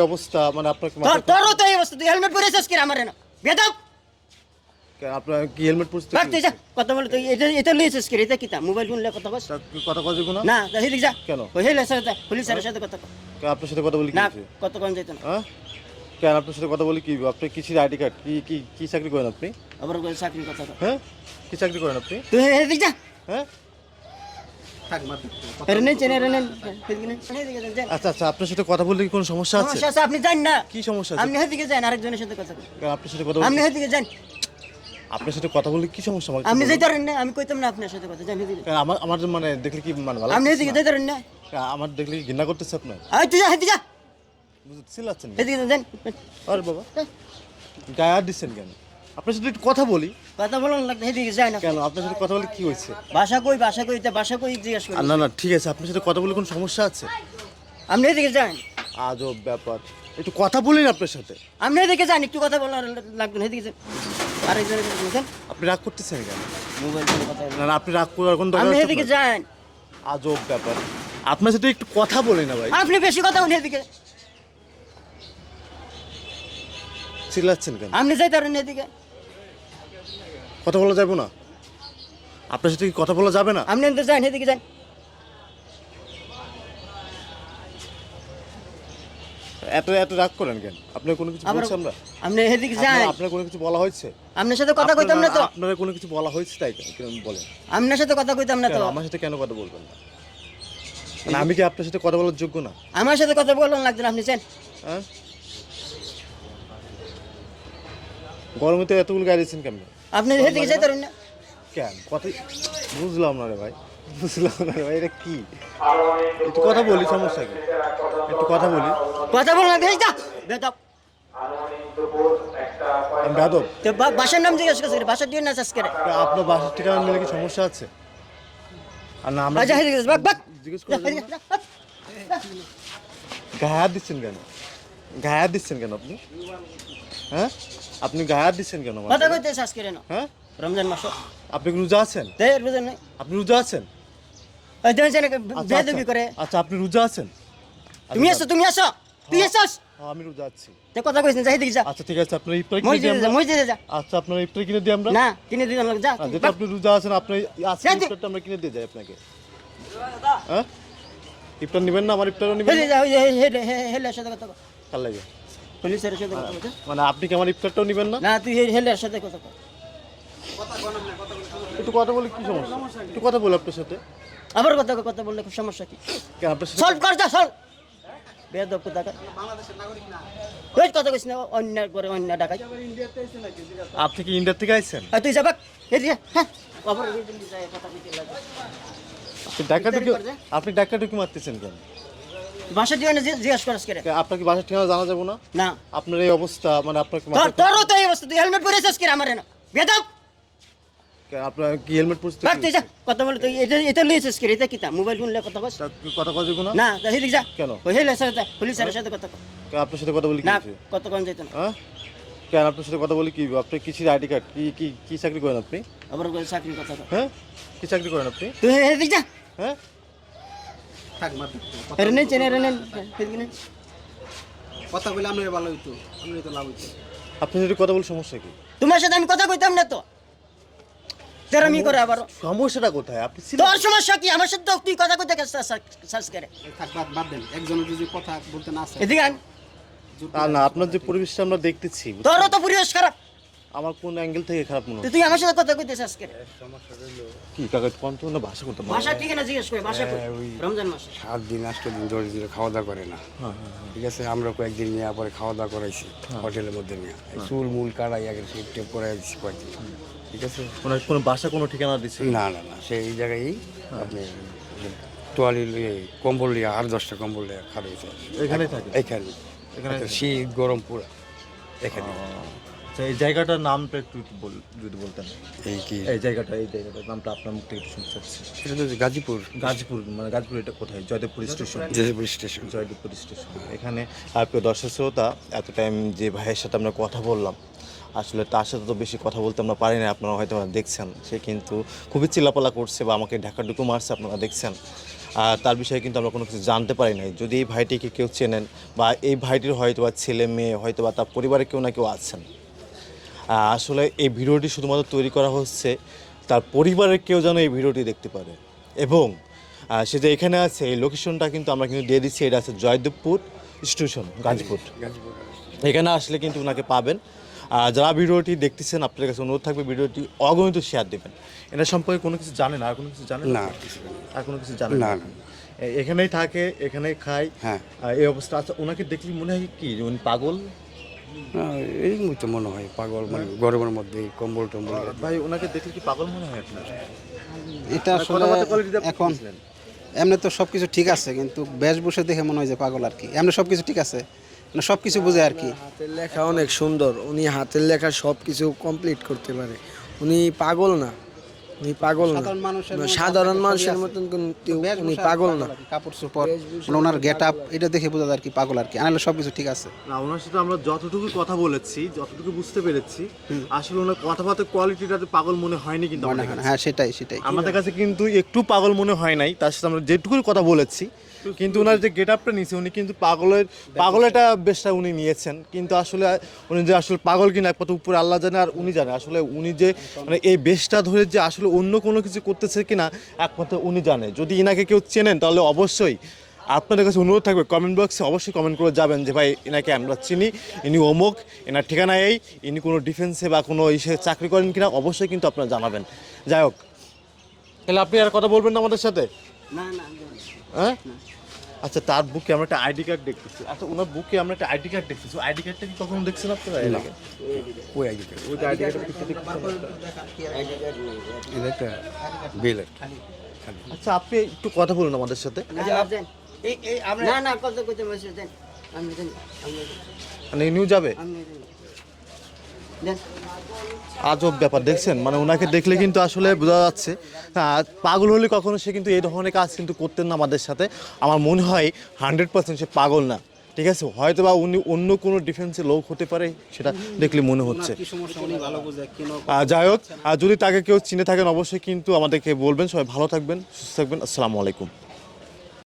অবস্থা মানে আপনাকে তোর তোরও তো এই অবস্থা তুই হেলমেট পরেছিস কি আমার না বেদব কেন আপনার কি হেলমেট পরতে বাক তুই যা কথা বলে তুই এটা এটা লিয়েছিস কি এটা কিতা মোবাইল শুনলে কথা বস কথা কথা না না যা হেদিক যা। কেন? ওই হেলে সাথে পুলিশের সাথে কথা কর। আপনার সাথে কথা বলি কি না কত কোন যেত না। হ্যাঁ? কেন আপনার সাথে কথা বলি কি? আপনি কিসের আইডি কার্ড? কি কি কি চাকরি করেন আপনি? আবার ওই চাকরির কথা হ্যাঁ? কি চাকরি করেন আপনি? তুই হেদিক যা। হ্যাঁ? আচ্ছা আচ্ছা আপনার সাথে কথা বললে কি কোনো সমস্যা আছে? সমস্যা আছে আপনি যান না। কি সমস্যা আছে? আপনি হেদিকে যান আরেকজনের সাথে কথা আপনার সাথে কথা আপনি হেদিকে যান। আপনার সাথে কথা বললে কি সমস্যা? আমাকে আপনি। পারেন না আমি কইতাম না আপনার সাথে কথা আমার আমার মানে দেখলে কি মানে ভালো আপনি হেদিকে না? পারেন না। আমার দেখলে কি ঘৃণা করতেছে আপনার? আয় তুই যা যা। যান আরে বাবা গায়ে হাত দিচ্ছেন কেন? আপনার সাথে একটু কথা বলি। কথা বলুন লাগতে হেদিকে যায় না। কেন? আপনার সাথে কথা বলে কি হয়েছে? ভাষা কই? ভাষা কই? তা ভাষা কই জিজ্ঞেস করি না না ঠিক আছে আপনার সাথে কথা বলে কোনো সমস্যা আছে? আপনি এদিকে যান। আজব ব্যাপার। একটু কথা বলিন আপনার সাথে। আপনি এদিকে যান একটু কথা বলার লাগবে না এদিকে যান। আরেকজনের আপনি রাগ করতেছেন কেন? মোবাইল কথা বলেন। না না আপনি রাগ করার কোনো দরকার আপনি এদিকে যান। আজব ব্যাপার। আপনার সাথে একটু কথা বলি না ভাই। আপনি বেশি কথা বলেন এদিকে। চিল্লাচ্ছেন কেন? আপনি যাই পারেন এদিকে। কথা বলা যাবে না? আপনার সাথে কি কথা বলা যাবে না? আপনি এদিকে যান এদিকে যান। এত এত রাগ করেন কেন? আপনার কোনো কিছু বলছি আমরা? আপনি এদিকে যান। আপনার- কোনো কিছু বলা হয়েছে? আপনার সাথে কথা কইতাম না তো। আপনার কোনো কিছু বলা হয়েছে তাই কেন? বলেন? আপনার সাথে কথা কইতাম না তো। আমার সাথে কেন কথা বলবেন না? মানে আমি কি আপনার সাথে কথা বলার যোগ্য না? আমার সাথে কথা বলুন লাগবে না আপনি যান। হ্যাঁ? গরমে তো এতগুলো গাড়ি দিচ্ছেন কেমন? আপনি এদিকে যাইতে পারেন না। কেন? কথা বুঝলাম না রে ভাই। বুঝলাম না রে ভাই এটা কি? একটু কথা বলি সমস্যা কি? একটু কথা বলি। কথা লাগবে এই যা। বেদব। বেদব? তো বাসার নাম জিজ্ঞেস করছে বাসার দিয়ে না চাষ করে আপনার বাসার ঠিকানা নিলে কি সমস্যা আছে? আর না আমরা আচ্ছা এদিকে যা, বাক বাক। জিজ্ঞেস যা, করে। গায়ে দিচ্ছেন কেন? গায়ে দিচ্ছেন কেন আপনি? হ্যাঁ? আপনি গায়ে হাত দিচ্ছেন কেন আমার কথা কইতে চাষ করে না। হ্যাঁ? রমজান মাস। আপনি রোজা আছেন? দেয় বুঝেন নাই। আপনি রোজা আছেন? ওই দেখেন যে আচ্ছা, বেদবি আচ্ছা। করে। আচ্ছা আপনি রোজা আছেন? তুমি আসো তুমি আসো তুই হ্যাঁ, আমি রোজা আছি। তে কথা কইছ না যাই দিকে যা। আচ্ছা ঠিক আছে আপনার ইফতার কিনে দিই আমরা মসজিদে যা। আচ্ছা আপনার ইফতার কিনে দিই আমরা না কিনে দিলাম লোক যা। যেহেতু বাক। আপনি রোজা আছেন আপনার আজকে। ইফতারটা আমরা কিনে দিয়ে যাই আপনাকে। হ্যাঁ? ইফতার নেবেন না? আমার ইফতারও নেবেন হেলে হেলে সাথে কথা কাল লাগে পুলিশের সাথে কথা বলছে। মানে আপনি কি আমার ইফতারটাও নেবেন না? না তুই হেলের সাথে কথা কর একটু কথা বলি কি সমস্যা? একটু কথা বলি আপনার সাথে। আবার কথা কথা বললে খুব সমস্যা কি? সলভ কর যা সলভ। বেদব কথা কর ওই কথা কইছ না অন্য করে অন্য ডাকাই আপনি কি ইন্ডিয়া থেকে আইছেন? তুই যাবাক হ্যাঁ। আবার ওই দিকে যায় কথা কইতে লাগে। আপনি ডাক্তার ডাক্তার মারতেছেন কেন? বাসা দিয়ে না জিজ্ঞাসা করস করে কেন আপনার কি বাসার ঠিকানা জানা যাব না? না। আপনার এই অবস্থা মানে আপনার তোর তোরও তো এই অবস্থা তুই হেলমেট পরেছিস কি আমার না বেদব আপনার কি হেলমেট বাক তুই যা কথা বলে তুই এটা এটা লিয়েছিস কি এটা কিতা মোবাইল শুনলে কথা বস কথা কথা না না যা। কেন? ওই হেলে সাথে পুলিশের সাথে কথা কর। আপনার সাথে কথা বলি কি না? কত কোন যেত না। হ্যাঁ? কেন আপনার সাথে কথা বলি কি? আপনি কিসের আইডি কার্ড? কি কি কি চাকরি করেন আপনি? আবার চাকরির কথা হ্যাঁ? কি চাকরি করেন আপনি? তুই হেদিকে যা। হ্যাঁ? চেনে নেন কথা বলে আমরা ভালো হইতো আমরা তো লাভ হইতো। আপনার সাথে কথা বলে সমস্যা কি? তোমার সাথে আমি কথা কইতাম না তো। তেরামি করে আবার। সমস্যাটা কোথায়? আপনি তোর সমস্যা কি? আমার সাথে তো তুই কথা কইতে সার্চ করে। থাক বাদ বাদ দেন। একজনের যদি কথা বলতে না আসে এদিকে না আপনার যে পরিবেশটা আমরা দেখতেছি তোরও তো পরিবেশ খারাপ। আমার কোন অ্যাঙ্গেল থেকে খারাপ মনে হচ্ছে? তুই আমার সাথে কথা কইতে সার্চ করে কি কাকা কন্ট্রোল না ভাষা করতে ভাষা ঠিক না জিজ্ঞেস করে ভাষা কই? রমজান মাসে। সাত দিন আষ্ট দিন দশ দিন খাওয়া দাওয়া করে না। ঠিক আছে আমরা কয়েকদিন নিয়ে পরে খাওয়া দাওয়া করাইছি হোটেলের মধ্যে নিয়ে। চুল মূল কাটাই আগে টেপ করাই দিচ্ছি কয়েকদিন। ঠিক আছে? মানে কোনো বাসা কোনো ঠিকানা দিচ্ছে না না না সেই জায়গায় আপনি তোয়ালি লিয়ে কম্বল লিয়ে আর দশটা কম্বল লিয়ে খাওয়াইছে এখানেই থাকে? এখানে। এখানে শীত গরম পুরো। এখানে। আচ্ছা এই জায়গাটার নামটা একটু বল- যদি বলতেন। এই কি? এই জায়গাটা এই জায়গাটার নামটা আপনার মুখ থেকে একটু শুনতে চাচ্ছি। এটা তো গাজীপুর। গাজীপুর মানে গাজীপুর এটা কোথায়? Joydebpur station. Gazipur station. Joydebpur station. এখানে আর প্রিয় দর্শক শ্রোতা এত টাইম যে ভাইয়ের সাথে আমরা কথা বললাম আসলে তার সাথে তো বেশি কথা বলতে আমরা পারি না আপনারা হয়তো দেখছেন। সে কিন্তু খুবই চিল্লাপালা করছে বা আমাকে ঢাকা ডুকু মারছে আপনারা দেখছেন। আর তার বিষয়ে কিন্তু আমরা কোনো কিছু জানতে পারি নাই। যদি এই ভাইটিকে কেউ চেনেন বা এই ভাইটির হয়তো বা ছেলে মেয়ে হয়তো বা তার পরিবারে কেউ না কেউ আছেন আসলে এই ভিডিওটি শুধুমাত্র তৈরি করা হচ্ছে তার পরিবারের কেউ যেন এই ভিডিওটি দেখতে পারে। এবং সে যে এখানে আছে এই লোকেশনটা কিন্তু আমরা কিন্তু দিয়ে দিচ্ছি। এটা আছে জয়দেবপুর স্টেশন গাজীপুর। গাজীপুর এখানে আসলে কিন্তু ওনাকে পাবেন। আর যারা ভিডিওটি দেখতেছেন আপনাদের কাছে অনুরোধ থাকবে ভিডিওটি অগণিত শেয়ার দেবেন। এটা সম্পর্কে কোনো কিছু জানেন আর কোনো কিছু জানেন না? আর কোনো কিছু জানেন না, না এখানেই থাকে এখানেই খায়। হ্যাঁ। এই অবস্থা। আচ্ছা ওনাকে দেখলে মনে হয় কি? উনি পাগল? না, এরকমই তো মনে হয় পাগল মানে গরমের মধ্যে কম্বল টম্বল ভাই ওনাকে দেখলে কি পাগল মনে হয় আপনার? এটা আসলে quality দিয়ে এখন? এমনি তো সব কিছু ঠিক আছে কিন্তু বেশভূষা দেখে মনে হয় যে পাগল আর কি। এমনি সব কিছু ঠিক আছে মানে সব কিছু বোঝে আর কি। হাতের লেখা অনেক সুন্দর উনি হাতের লেখা সব কিছু কমপ্লিট করতে পারে। উনি পাগল না। উনি পাগল না। সাধারণ মানুষের সাধারণ মানুষের মতন কিন্তু উনি পাগল না। কাপড় চোপড়। মানে ওনার গেট আপ এটা দেখে বোঝা যায় আর কি পাগল আর কি। আনালে সব কিছু ঠিক আছে। না ওনার সাথে আমরা যতটুকু কথা বলেছি যতটুকু বুঝতে পেরেছি আসলে ওনার কথাবার্তা কোয়ালিটিটাতে পাগল মনে হয়নি কিন্তু আমাদের না। কাছে। হ্যাঁ সেটাই সেটাই। আমাদের কাছে কিন্তু একটু পাগল মনে হয় নাই। তার সাথে আমরা যেটুকুই কথা বলেছি কিন্তু ওনার যে গেট আপটা নিয়েছে উনি কিন্তু পাগলের পাগলেটা বেশটা উনি নিয়েছেন। কিন্তু আসলে উনি যে আসলে পাগল কিনা একমাত্র উপরে আল্লাহ জানে আর উনি জানে। আসলে উনি যে মানে এই বেশটা ধরে যে আসলে অন্য কোনো কিছু করতেছে কিনা একমাত্র উনি জানে। যদি ইনাকে কেউ চেনেন তাহলে অবশ্যই আপনাদের কাছে অনুরোধ থাকবে কমেন্ট বক্সে অবশ্যই কমেন্ট করে যাবেন যে ভাই এনাকে আমরা চিনি। ইনি অমুক এনার ঠিকানা এই। ইনি কোনো ডিফেন্সে বা কোনো ইসে চাকরি করেন কিনা অবশ্যই কিন্তু আপনারা জানাবেন। যাই হোক। তাহলে আপনি আর কথা বলবেন না আমাদের সাথে? না না। হ্যাঁ? আচ্ছা তার বুকে আমরা একটা আইডি কার্ড দেখতেছি। আচ্ছা ওনার বুকে আমরা একটা আইডি কার্ড দেখতেছি। আইডি কার্ডটা কি কখনো দেখছেন আপনারা? ওই আইডি থেকে। ওই যে আইডি কার্ডের পিছনে দেখতেছেন এটা একটা বিল আর কি। আচ্ছা আপনি একটু কথা বলুন আমাদের সাথে। না না কত কত বসে দেন। আমি দেন আমি নিউ যাবে? আজব ব্যাপার দেখছেন? মানে ওনাকে দেখলে কিন্তু আসলে বোঝা যাচ্ছে। আহ, পাগল হলে কখনো সে কিন্তু এই ধরনের কাজ কিন্তু করতেন না আমাদের সাথে। আমার মনে হয় হান্ড্রেড পার্সেন্ট সে পাগল না। ঠিক আছে? হয়তো বা উনি অন্য কোনো ডিফেন্সে লোক হতে পারে সেটা দেখলে মনে হচ্ছে। যাই হোক যদি তাকে কেউ চিনে থাকেন অবশ্যই কিন্তু আমাদেরকে বলবেন। সবাই ভালো থাকবেন সুস্থ থাকবেন। আসসালামু আলাইকুম।